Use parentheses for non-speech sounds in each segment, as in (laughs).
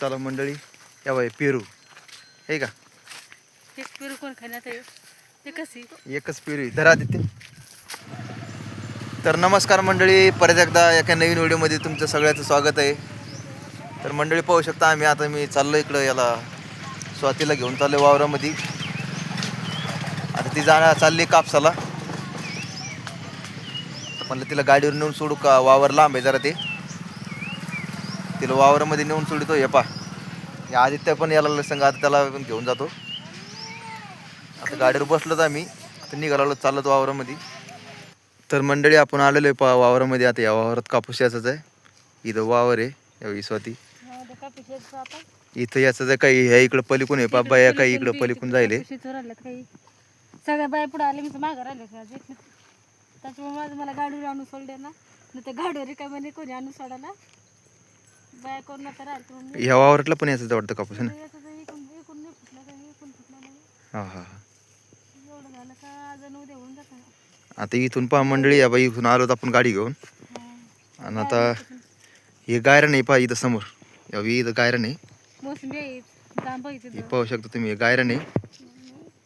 चला मंडळी या बाई पेरू. हे का? ते पेरू कोण खाण्यात एकच पेरू. धरा तिथे. तर नमस्कार मंडळी परत एकदा एका नवीन व्हिडिओमध्ये तुमचं सगळ्याचं स्वागत आहे. तर मंडळी पाहू शकता आम्ही आता मी चाललो इकडं याला स्वातीला घेऊन चाललो वावरामध्ये. आता ती जाणार चालली कापसाला. म्हणलं तिला गाडीवर नेऊन सोडू का? वावर लांब आहे जरा ते. तिला वावरामध्ये नेऊन सोडतो हे पा या आदित्य पण याला संग आता त्याला पण घेऊन जातो. आता गाडीवर बसलोच आम्ही आता निघालो चालत वावरामध्ये. तर मंडळी आपण आलेलो आहे पा वावरामध्ये आता या वावरात कापूस याचाच आहे. इथं वावर आहे यावेळी स्वाती इथं याचं आहे काही ह्या इकडं पलिकून आहे पापा या काही इकडं पलिकून जायले. सगळ्या बाया पुढे आले मी माघार आले का त्याच्यामुळे मला गाडीवर आणून सोडले ना तर गाडीवर कोणी आणून सोडायला बाया कोण तर राहिलं तर मग मी- ह्या वावरातला पण याचं वाटतं कापूस ना? नाही फुटलं का फुटलं नाही. हा हा हा. एवढं झालं का आज आणि उद्या होऊन जातं. आता इथून पहा मंडळी या बाई इथून आलो तर आपण गाडी घेऊन. आणि आता हे गायरण आहे पहा इथं समोर. यावी इथं गायरण आहे मोसंबी आहे जांब आहे हे तिथं पाहू शकता तुम्ही हे गायरण आहे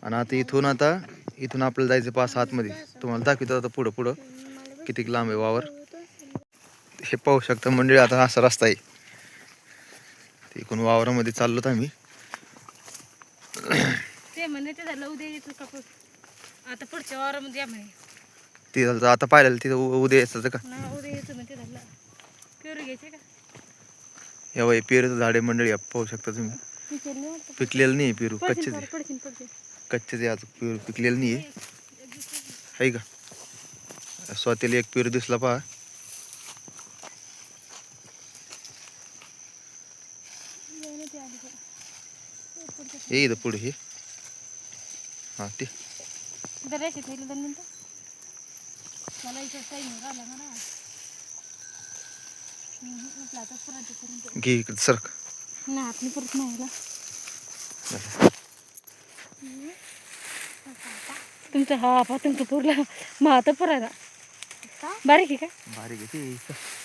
आणि आता इथून आता इथून आपल्याला जायचं पाच आतमध्ये तुम्हाला दाखवतो आता पुढं पुढं. किती लांब आहे वावर. हे पाहू शकता मंडळी आता असा रस्ता आहे. ते इकडून वावरामध्ये चाललोत आम्ही. ते म्हणे ते झालं उद्या येतो कापूस आता पुढच्या वारामध्ये या म्हणे. ते झालं तर आता पाहिलं तिथं उ- उद्या यायचं का? ना उद्या येतो म्हणते झालं. पेरू घ्यायचे का? या पेरूचं झाडे मंडळी पाहू शकता तुम्ही. वाटतं. पिकलेलं नाही पेरू पडशील कच्चेच फार, आहे. पडशील पडशील. कच्चेच आहे अजून पेरू पिकलेलं नाही आहे. आहे का? स्वातीला एक पेरू दिसला पहा. आले. हे इथं पुढे हे हां ते दोन मिनटं मला इथे टाईम परत करून ठेव. घे इकडे सरक नाही हात नाही परत नाही आला तुमचं हा पा तुमचं पुरला मग आता पुरायला बारीक आहे का बारीक आहे.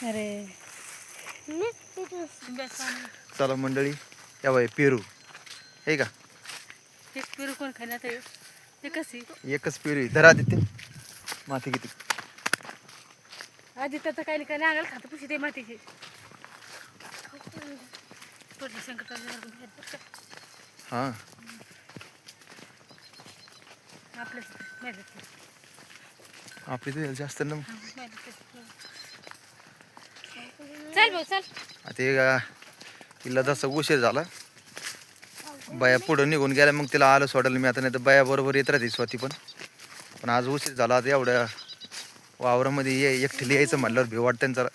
अरे चला मंडळी या बाई पेरू. हे का? ते पेरू कोण खाण्यात आहे? ते कशी एकच पेरू आहे. धरा तिथे माती किती आधी त्याचं काही नाही काही अंगाला खातं पुशी ते मातीची. पडली संकट हां. आपल्याच आपली तर जास्त ना. चल भाऊ चल. आता हे का तिला जसं उशीर झाला बाया पुढं निघून गेल्या मग तिला आलं सोडायला. मी आता नाही तर बाया बरोबर येत राहते स्वाती पण. पण आज उशीर झाला आता एवढ्या वावरामध्ये ये एकटीला यायचं म्हटल्यावर भेव वाटतं जरा.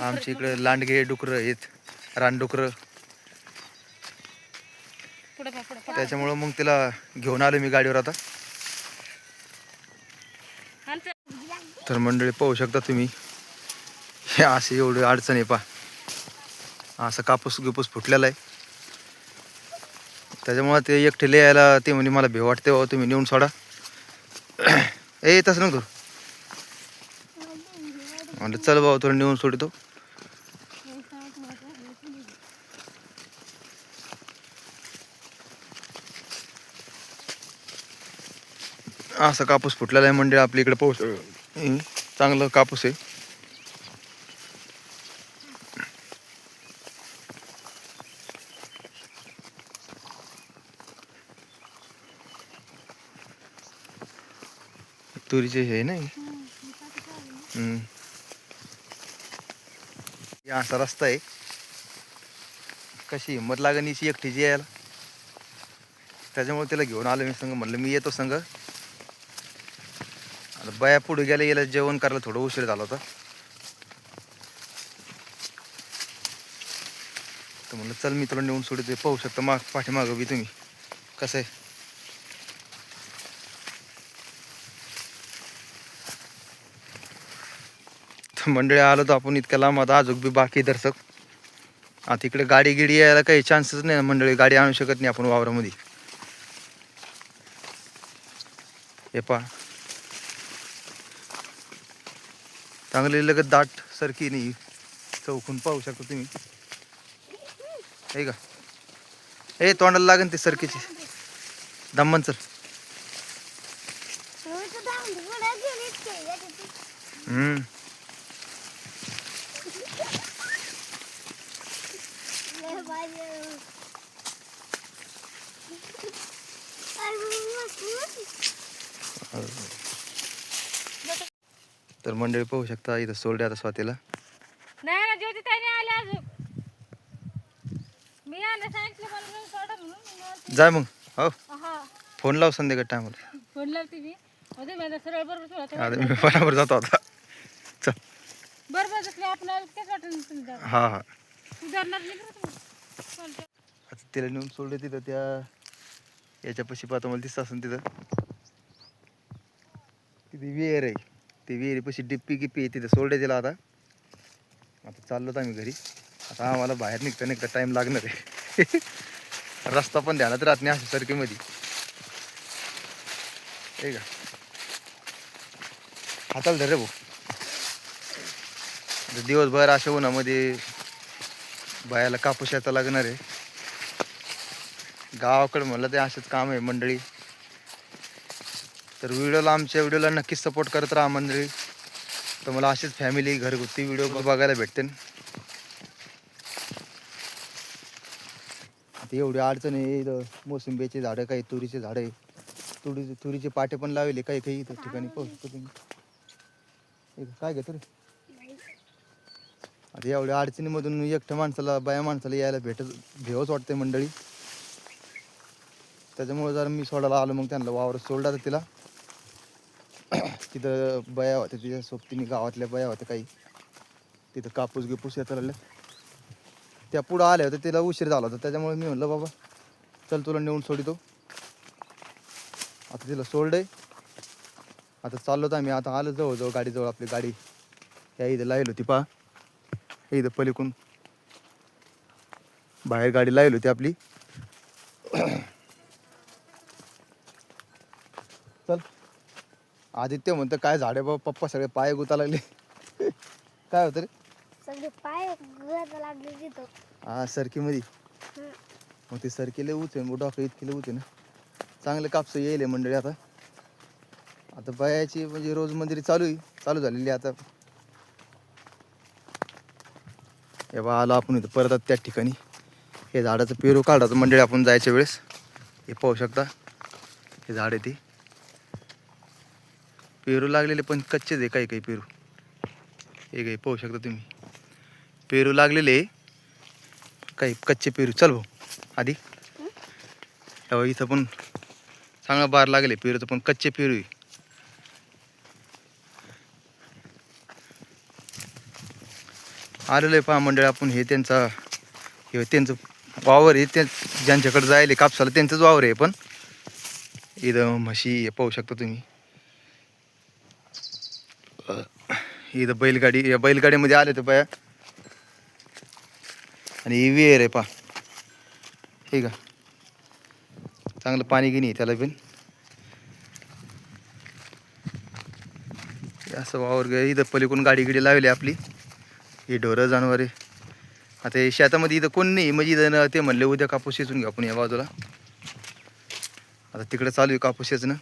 आमच्या इकडे लांडगे डुकरं आहेत रानडुकरं. त्याच्यामुळं मग तिला घेऊन आलो मी गाडीवर आता. तर मंडळी पाहू शकता तुम्ही. हे असे एवढे अडचण आहे पा असं कापूस गिपूस फुटलेला आहे. त्याच्यामुळं ते एकटे यायला ते म्हणे मला भे वाटते बाबा तुम्ही नेऊन सोडा. ए तसं नको. म्हणलं चल बाबा थोडं नेऊन सोडतो. असा कापूस फुटलेला आहे मंडळी आपल्या इकडे पाऊस चांगलं कापूस आहे. तुरीचे हे नाही? असा रस्ता आहे. कशी हिंमत लागण हिची एकटीची यायला. त्याच्यामुळे तिला घेऊन आलो मी संग. म्हणलं मी येतो संग. आता बाया पुढे गेल्या गेल्या जेवण करायला थोडं उशीर झाला होता. तर म्हणलं चल मी तुला नेऊन सोडते पाहू शकता माग पाठीमागं बी तुम्ही. कसं आहे? मंडळी आलो तर आपण इतक्या लांब आता अजून बी बाकी दर्शक. आता इकडे गाडी गिडी यायला काही चान्सच नाही मंडळी गाडी आणू शकत नाही आपण वावरामध्ये. हे पहा. चांगली लगत दाट सरकी नाही. चौकून पाहू शकता तुम्ही. हे का? ए तोंडाला लागेल ते सरकीची. दमन चल हम्म. तर मंडळी पाहू शकता इथं सोडले आता स्वातीला. नाही ना ज्योती ताईने आले अजून. मी आले सांगितलं मला नेऊन सोडा म्हणून. मग जाय मग. हो. हा. फोन लाव संध्याकाळ टायमाला. फोन लावते मी. सरळ बरोबर ठेवला तर आता मी बरोबर जातो आता. चल. बरोबर तेच हा हा. सुधारणार नाही बरं तुम्ही चालतंय. आता तिला नेऊन सोडले तिथं त्या याच्यापाशी पाहतो मला दिसत असेल तिथं. तिथे विहीर आहे. ती विहिरीपाशी डिप्पी गिप्पी आहे तिथं सोडले दिला आता आता चाललो आम्ही घरी. आता आम्हाला बाहेर निघता निघता टाईम लागणार आहे. (laughs) रस्ता पण ध्यानात राहत नाही अशा सरकीमध्ये हे का? हाताला धर रे भाऊ. दिवसभर अशा उन्हामध्ये बायाला कापूस याचा लागणार आहे. गावाकडे म्हणलं ते असंच काम आहे मंडळी. तर व्हिडिओला आमच्या व्हिडिओला नक्कीच सपोर्ट करत राहा मंडळी. तर मला अशीच फॅमिली घरगुती व्हिडिओ बघायला भेटते आता एवढी अडचण आहे इथं मोसंबीचे झाडं काही तुरीचे झाडं आहे. तुरी तुरीचे पाटे पण लावले काही काही इथं ठिकाणी पाहू तुम्ही. काय घेतो रे आता एवढ्या अडचणीमधून एकट्या माणसाला बाया माणसाला यायला भेटत भेवच वाटते मंडळी. त्याच्यामुळे जर मी सोडायला आलो मग त्यांना वावर सोडला तर तिला. (coughs) तिथं बया होत्या तिच्या सोबतीने गावातल्या बया होत्या काही. तिथं कापूस गिपूस येत लागल्या त्या पुढं आल्या होत्या तिला उशीर झाला होता. त्याच्यामुळे मी म्हणलं बाबा चल तुला नेऊन सोडितो. आता तिला सोडलंय. आता चाललो तर आम्ही. आता आलो जवळजवळ गाडीजवळ आपली गाडी. या इथं लावली होती पहा. हे इथं पलिकून बाहेर गाडी लावली होती आपली. आदित्य म्हणतं काय झाडे बाबा पप्पा सगळे पाय गुता लागले. (laughs) काय होतं रे? सगळे पाय गळायला लागले तिथं. हा सरकीमध्ये. मग ते सरकीले उच आहे डॉक्टर इतके उच आहे ना. चांगले कापसं येईल मंडळी आता. आता बायाची म्हणजे रोज मंदिरी चालू आहे चालू झालेली आता. हे बा आलो आपण इथं परत त्या ठिकाणी. हे झाडाचं पेरू काढायचं मंडळी आपण जायच्या वेळेस. हे पाहू शकता. हे झाड आहे ते. पेरू लागलेले पण कच्चेच आहे काही काही पेरू. हे काही पाहू शकता तुम्ही. पेरू लागलेले. काही कच्चे पेरू. चल भाऊ आधी. तेव्हा इथं पण चांगला बार लागले पेरूचं पण कच्चे पेरू आहे. आलेलं आहे पहा मंडळ आपण हे त्यांचा हे त्यांचं वावर आहे ते ज्यांच्याकडे जायले कापसाला त्यांचंच वावर आहे पण. इथं म्हशी हे पाहू शकता तुम्ही. इथं बैलगाडी या बैलगाडीमध्ये आले तर बाया आणि ही विहीर आहे पा. हे का चांगलं पाणी घेणे त्याला पण. असं वावर गे इथं पलीकडून गाडी गिडी लावली आपली. ही ढोरं जनावरे आता हे शेतामध्ये इथं कोण नाही. म्हणजे इथं न- ते म्हणले उद्या कापूस शेचून घेऊ आपण या बाजूला. आता तिकडे चालू आहे कापूस शेचणं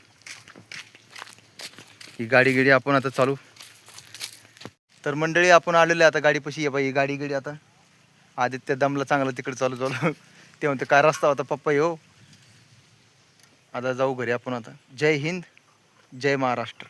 ही गाडी गिडी आपण आता चालू तर मंडळी आपण आलेलो आता गाडीपाशी. या बाई गाडी गाडी आता. आदित्य दमला चांगला तिकडे चालू चालू. (laughs) ते म्हणते काय रस्ता होता पप्पा हो आता जाऊ घरी आपण आता. जय हिंद जय महाराष्ट्र.